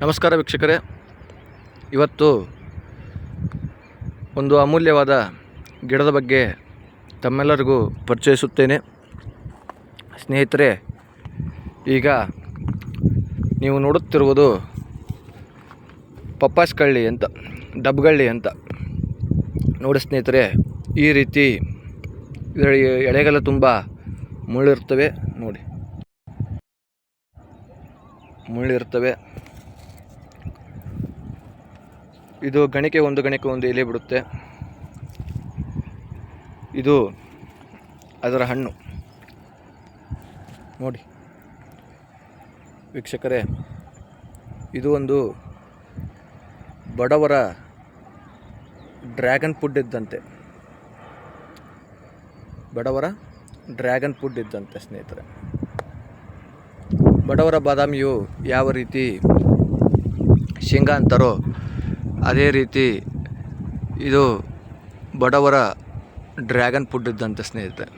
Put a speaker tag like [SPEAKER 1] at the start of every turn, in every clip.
[SPEAKER 1] ನಮಸ್ಕಾರ ವೀಕ್ಷಕರೇ. ಇವತ್ತು ಒಂದು ಅಮೂಲ್ಯವಾದ ಗಿಡದ ಬಗ್ಗೆ ತಮ್ಮೆಲ್ಲರಿಗೂ ಪರಿಚಯಿಸುತ್ತೇನೆ. ಸ್ನೇಹಿತರೆ, ಈಗ ನೀವು ನೋಡುತ್ತಿರುವುದು ಪಪ್ಪಾಸ್ಕಳ್ಳಿ ಅಂತ, ಡಬ್ಗಳ್ಳಿ ಅಂತ. ನೋಡಿ ಸ್ನೇಹಿತರೆ, ಈ ರೀತಿ ಎಳೆಗೆಲ್ಲ ತುಂಬ ಮುಳ್ಳಿರ್ತವೆ. ನೋಡಿ. ಮುಳ್ಳಿರ್ತವೆ. ಇದು ಗಣಿಕೆ ಒಂದು ಗಣಿಕೆ ಒಂದು ಎಲೆ ಬಿಡುತ್ತೆ. ಇದು ಅದರ ಹಣ್ಣು. ನೋಡಿ. ವೀಕ್ಷಕರೇ, ಇದು ಒಂದು ಬಡವರ ಡ್ರ್ಯಾಗನ್ ಫುಡ್ ಇದ್ದಂತೆ. ಬಡವರ ಡ್ರ್ಯಾಗನ್ ಫುಡ್ ಇದ್ದಂತೆ ಸ್ನೇಹಿತರೆ. ಬಡವರ ಬಾದಾಮಿಯು ಯಾವ ರೀತಿ ಶೇಂಗಾ ಅಂತಾರೋ ಅದೇ ರೀತಿ ಇದು ಬಡವರ ಡ್ರ್ಯಾಗನ್ ಫುಡ್ ಇದ್ದಂತೆ ಸ್ನೇಹಿತರೆ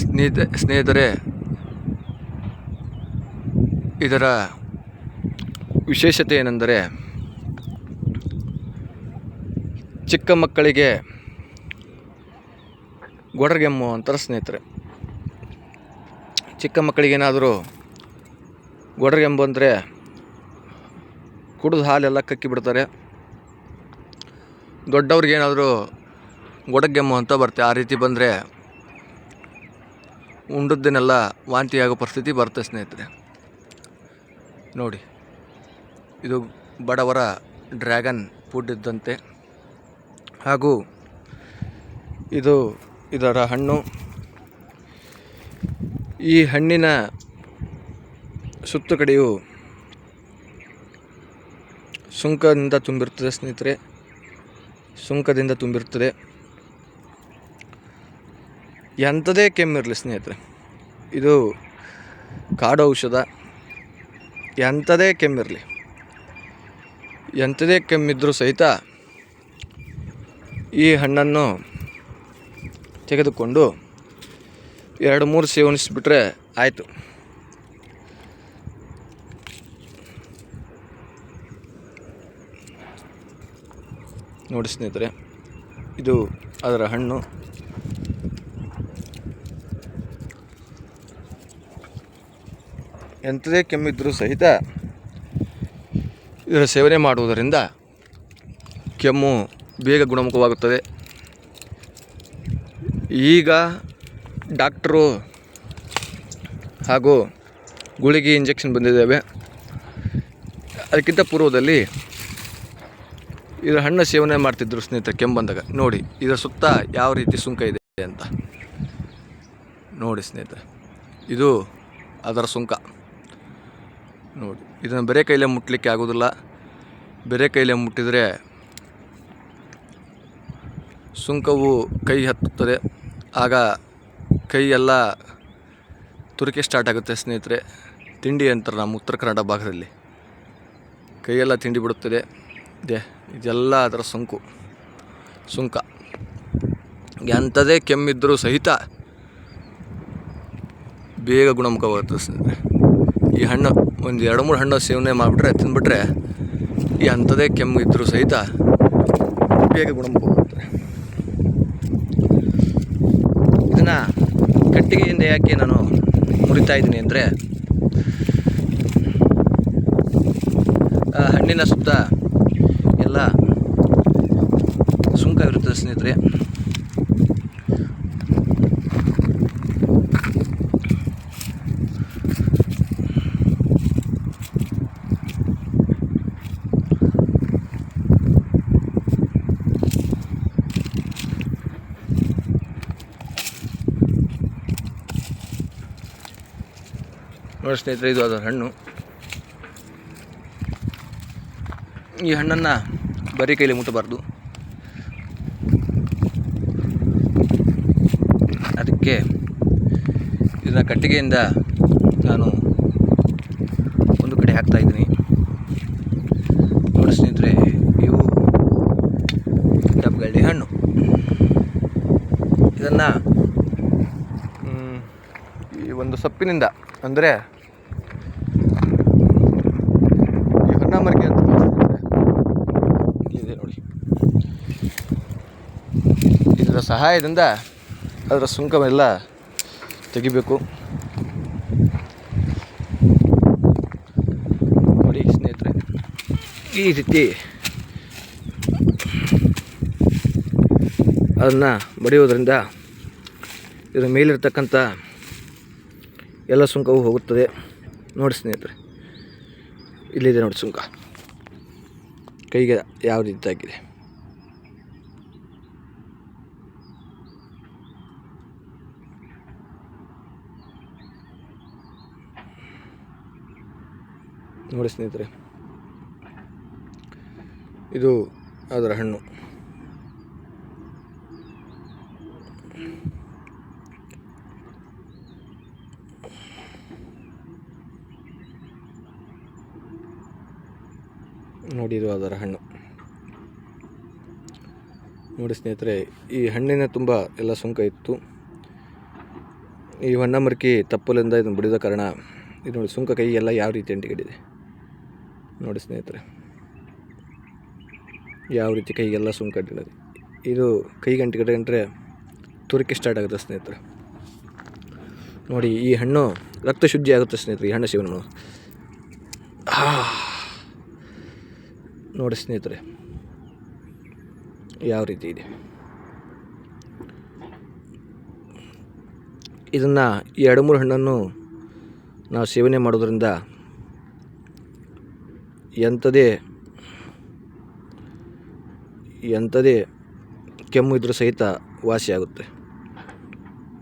[SPEAKER 1] ಸ್ನೇಹಿತ, ಸ್ನೇಹಿತರೆ, ಇದರ ವಿಶೇಷತೆ ಏನೆಂದರೆ ಚಿಕ್ಕ ಮಕ್ಕಳಿಗೆ ಗೊಡರ್ಗೆಮ್ಮು ಅಂತಾರೆ ಸ್ನೇಹಿತರೆ. ಚಿಕ್ಕ ಮಕ್ಕಳಿಗೇನಾದರೂ ಗೊಡರ್ಗೆಮ್ಮು ಅಂದರೆ ಕುಡಿದು ಹಾಲೆಲ್ಲ ಕಕ್ಕಿ ಬಿಡ್ತಾರೆ. ದೊಡ್ಡವ್ರಿಗೇನಾದರೂ ಗೊಡಗೆಮ್ಮು ಅಂತ ಬರುತ್ತೆ. ಆ ರೀತಿ ಬಂದರೆ ಉಂಡದ್ದನ್ನೆಲ್ಲ ವಾಂತಿಯಾಗೋ ಪರಿಸ್ಥಿತಿ ಬರುತ್ತೆ ಸ್ನೇಹಿತರೆ. ನೋಡಿ, ಇದು ಬಡವರ ಡ್ರ್ಯಾಗನ್ ಫುಡ್ ಇದ್ದಂತೆ. ಹಾಗೂ ಇದು ಇದರ ಹಣ್ಣು. ಈ ಹಣ್ಣಿನ ಸುತ್ತು ಕಡೆಯು ಸುಂಕದಿಂದ ತುಂಬಿರ್ತದೆ ಸ್ನೇಹಿತರೆ. ಸುಂಕದಿಂದ ತುಂಬಿರ್ತದೆ. ಎಂಥದೇ ಕೆಮ್ಮಿರಲಿ ಸ್ನೇಹಿತರೆ. ಇದು ಕಾಡು ಔಷಧ. ಎಂಥದೇ ಕೆಮ್ಮಿರಲಿ ಎಂಥದೇ ಕೆಮ್ಮಿದ್ರೂ ಸಹಿತ ಈ ಹಣ್ಣನ್ನು ತೆಗೆದುಕೊಂಡು ಎರಡು ಮೂರು ಸೇವನಿಸಿಬಿಟ್ರೆ ಆಯಿತು. ನೋಡಿ ಸ್ನೇಹಿತರೆ, ಇದು ಅದರ ಹಣ್ಣು. ಎಂಥದೇ ಕೆಮ್ಮಿದ್ದರೂ ಸಹಿತ ಇದರ ಸೇವನೆ ಮಾಡುವುದರಿಂದ ಕೆಮ್ಮು ಬೇಗ ಗುಣಮುಖವಾಗುತ್ತದೆ. ಈಗ ಡಾಕ್ಟ್ರು ಹಾಗೂ ಗುಳಿಗೆ ಇಂಜೆಕ್ಷನ್ ಬಂದಿದ್ದೇವೆ. ಅದಕ್ಕಿಂತ ಪೂರ್ವದಲ್ಲಿ ಇದರ ಹಣ್ಣು ಸೇವನೆ ಮಾಡ್ತಿದ್ರು ಸ್ನೇಹಿತರೆ ಕೆಮ್ಮಂದಾಗ ನೋಡಿ, ಇದರ ಸುತ್ತ ಯಾವ ರೀತಿ ಸುಂಕ ಇದೆ ಅಂತ. ನೋಡಿ ಸ್ನೇಹಿತರೆ, ಇದು ಅದರ ಸುಂಕ. ನೋಡಿ, ಇದನ್ನು ಬೇರೆ ಕೈಲೇ ಮುಟ್ಟಲಿಕ್ಕೆ ಆಗೋದಿಲ್ಲ. ಬೇರೆ ಕೈಲೇ ಮುಟ್ಟಿದರೆ ಸುಂಕವು ಕೈ ಹತ್ತುತ್ತದೆ. ಆಗ ಕೈ ಎಲ್ಲ ತುರಿಕೆ ಸ್ಟಾರ್ಟ್ ಆಗುತ್ತೆ ಸ್ನೇಹಿತರೆ. ತಿಂಡಿ ಅಂತಾರೆ ನಮ್ಮ ಉತ್ತರ ಕನ್ನಡ ಭಾಗದಲ್ಲಿ. ಕೈಯೆಲ್ಲ ತಿಂಡಿ ಬಿಡುತ್ತದೆ. ಇದೆ ಇದೆಲ್ಲ ಅದರ ಸುಂಕು. ಸುಂಕ. ಎಂಥದೇ ಕೆಮ್ಮಿದ್ದರೂ ಸಹಿತ ಬೇಗ ಗುಣಮುಖವಾಗುತ್ತೆ ಈ ಹಣ್ಣು, ಒಂದು ಎರಡು ಮೂರು ಹಣ್ಣು ಸೇವನೆ ಮಾಡಿಬಿಟ್ರೆ ತಿಂದ್ಬಿಟ್ರೆ ಈ ಅಂಥದೇ ಕೆಮ್ಮು ಇದ್ದರೂ ಸಹಿತ ಬೇಗ ಗುಣಮುಖವಾಗುತ್ತೆ. ಇದನ್ನು ಕಟ್ಟಿಗೆಯಿಂದ ಯಾಕೆ ನಾನು ಮುರಿತಾ ಇದ್ದೀನಿ ಅಂದರೆ ಹಣ್ಣಿನ ಸುತ್ತ ಎಲ್ಲ ಸುಂಕ ಇರುತ್ತೆ ಸ್ನೇಹಿತರೆ. ನೋಡಿ ಸ್ನೇಹಿತರೆ ಇದು ಅದರ ಹಣ್ಣು. ಈ ಹಣ್ಣನ್ನು ಬರೀ ಕೈಲಿ ಮುಟ್ಟಬಾರ್ದು. ಅದಕ್ಕೆ ಇದನ್ನ ಕಟ್ಟಿಗೆಯಿಂದ ನಾನು ಒಂದು ಕಡೆ ಹಾಕ್ತಾ ಇದ್ದೀನಿ. ನೋಡಿ ಸ್ನೇಹಿತರೆ, ಇವು ಡಬ್ಗಳ್ಳಿ ಹಣ್ಣು. ಇದನ್ನು ಈ ಒಂದು ಸೊಪ್ಪಿನಿಂದ, ಅಂದರೆ ಸಹಾಯದಿಂದ ಅದರ ಸುಂಕವೆಲ್ಲ ತೆಗಿಬೇಕು. ನೋಡಿ ಸ್ನೇಹಿತರೆ, ಈ ರೀತಿ ಅದನ್ನು ಬಡಿಯೋದ್ರಿಂದ ಇದರ ಮೇಲಿರ್ತಕ್ಕಂಥ ಎಲ್ಲ ಸುಂಕವು ಹೋಗುತ್ತದೆ. ನೋಡಿ ಸ್ನೇಹಿತರೆ, ಇಲ್ಲಿದೆ ನೋಡಿ ಸುಂಕ. ಕೈಗೆ ಯಾವ ರೀತಿ ನೋಡಿ ಸ್ನೇಹಿತರೆ, ಇದು ಅದರ ಹಣ್ಣು. ನೋಡಿ ಇದು ಅದರ ಹಣ್ಣು. ನೋಡಿ ಸ್ನೇಹಿತರೆ, ಈ ಹಣ್ಣಿನ ತುಂಬ ಎಲ್ಲ ಸುಂಕ ಇತ್ತು. ಈ ಹೊನ್ನ ಮರಕಿ ತಪ್ಪಲಿಂದ ಇದನ್ನು ಬಿಡಿದ ಕಾರಣ ಇದು ನೋಡಿ ಸುಂಕ ಕೈ ಎಲ್ಲ ಯಾವ ರೀತಿ ಅಂಟಿಕೊಂಡಿದೆ. ನೋಡಿ ಸ್ನೇಹಿತರೆ, ಯಾವ ರೀತಿ ಕೈಗೆಲ್ಲ ಸುಂಕ ಅಂಟಿಕೊಂಡಿದೆ ಇದು ಕೈಗೆ ಅಂಟಿಕೊಂಡ್ರೆ ತುರಿಕೆ ಸ್ಟಾರ್ಟ್ ಆಗುತ್ತೆ ಸ್ನೇಹಿತರೆ. ನೋಡಿ, ಈ ಹಣ್ಣು ರಕ್ತ ಶುದ್ಧಿ ಆಗುತ್ತೆ ಸ್ನೇಹಿತರೆ, ಈ ಹಣ್ಣು ಸೇವನೆ ನೋಡಿ ಸ್ನೇಹಿತರೆ, ಯಾವ ರೀತಿ ಇದೆ. ಇದನ್ನು ಎರಡು ಮೂರು ಹಣ್ಣನ್ನು ನಾವು ಸೇವನೆ ಮಾಡೋದ್ರಿಂದ ಎಂಥದೇ ಎಂಥದೇ ಕೆಮ್ಮು ಇದ್ದರೂ ಸಹಿತ ವಾಸಿಯಾಗುತ್ತೆ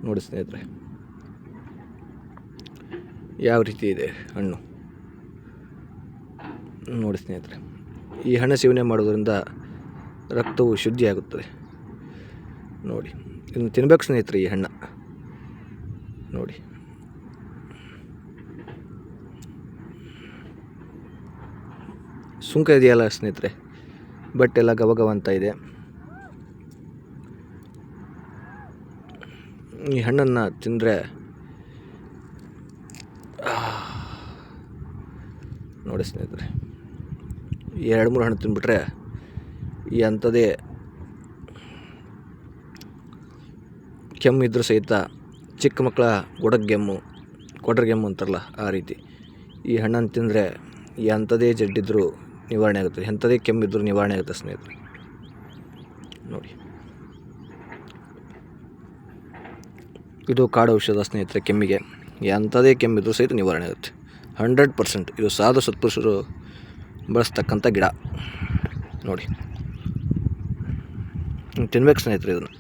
[SPEAKER 1] ನೋಡಿ ಸ್ನೇಹಿತರೆ, ಯಾವ ರೀತಿ ಇದೆ ಹಣ್ಣು? ನೋಡಿ ಸ್ನೇಹಿತರೆ, ಈ ಹಣ್ಣು ಸೇವನೆ ಮಾಡೋದರಿಂದ ರಕ್ತವು ಶುದ್ಧಿಯಾಗುತ್ತದೆ. ನೋಡಿ, ಇದನ್ನು ತಿನ್ಬೇಕು ಸ್ನೇಹಿತರೆ ಈ ಹಣ್ಣು. ನೋಡಿ. ಸುಂಕ ಇದೆಯಲ್ಲ ಸ್ನೇಹಿತರೆ? ಬಟ್ ಎಲ್ಲ ಅಂತ ಇದೆ. ಈ ಹಣ್ಣನ್ನು ತಿಂದರೆ ನೋಡಿ ಸ್ನೇಹಿತರೆ ಎರಡು ಮೂರು ಹಣ್ಣು ತಿಂದ್ಬಿಟ್ರೆ ಈ ಅಂಥದ್ದೇ ಇದ್ರೂ ಸಹಿತ ಚಿಕ್ಕ ಮಕ್ಕಳ ಗೊಡಗೆಮ್ಮು ಕೊಡ್ರಗೆಮ್ಮು ಅಂತಾರಲ್ಲ ಆ ರೀತಿ. ಈ ಹಣ್ಣನ್ನು ತಿಂದರೆ ಈ ಅಂಥದ್ದೇ ಜಡ್ಡಿದ್ರೂ ನಿವಾರಣೆ ಆಗುತ್ತೆ. ಎಂಥದೇ ಕೆಮ್ಮಿದ್ರೂ ನಿವಾರಣೆ ಆಗುತ್ತೆ ಸ್ನೇಹಿತರೆ. ನೋಡಿ. ಇದು ಕಾಡು ಔಷಧ ಸ್ನೇಹಿತರೆ ಕೆಮ್ಮಿಗೆ. ಎಂಥದೇ ಕೆಮ್ಮಿದ್ರೂ ಸಹಿತ ನಿವಾರಣೆ ಆಗುತ್ತೆ. ಹಂಡ್ರೆಡ್ ಪರ್ಸೆಂಟ್ ಇದು ಸಾಧು ಸತ್ಪುರುಷರು ಬಳಸ್ತಕ್ಕಂಥ ಗಿಡ. ನೋಡಿ. ತಿನ್ಬೇಕು ಸ್ನೇಹಿತರೆ ಇದನ್ನು.